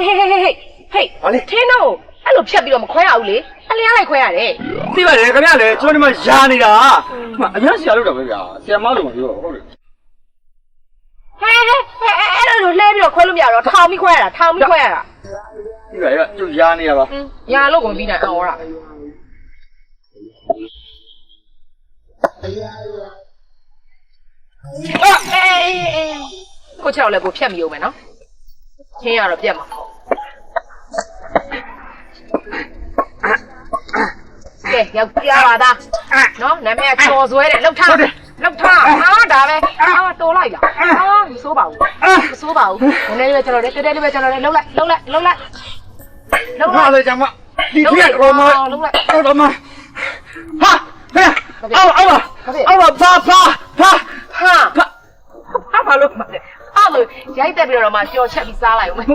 ဟေးဟေးဟေးဟေးဟေးဘာလဲထင်းတော့အဲ့လိုဖြတ်ပြီးတော့မခွဲရဘူးလေအလျားလိုက်ခွဲရတယ်သိပါတယ်ခင်ဗျာလေကျွန်တော်ဒီမှာယာနေတာဟိုအများဆရာလို့တော့ပဲဗျာဆရာမလို့မပြောဟုတ်တယ်ဟဲ့ဟဲ့ဟဲ့အဲ့လိုလှဲပြီးတော့ခွဲလို့မရတော့ထောင်ပြီးခွဲရတာထောင်ပြီးခွဲရတာဒီပါရကျုပ်ယာနေရပါဟင်းညာလို့ကိုမပြီးနိုင်အောင်ဟောတာအေးအေးအေးကိုချောက်လည်းကိုဖြတ်မိအောင်မယ်နော်ခင်းရတော့ပြတ်မှာ ကဲယောက်ျားပါသားနော်နာမည်ချော်ဆွဲတယ်လောက်ထားလောက်ထားဟာဒါပဲဟာတော်လိုက်လားဟာမစိုးပါဘူးမစိုးပါဘူးနည်းနည်းလေးပဲကျွန်တော်လည်းတဲတဲလေးပဲကျွန်တော်လည်းလှုပ်လိုက်လှုပ်လိုက်လှုပ်လိုက်လှုပ်ဟာလိုက်လေကျမဒီပြက်တော့မတော့တော့မဟာဟဲ့အော်အော်အော်ဖာဖာဖာဟာဟာဘာလို့မလဲအဲ့လိုရိုက်တက်ပြီးတော့မှကြော်ချက်ပြီးစားလိုက်ဦးမယ်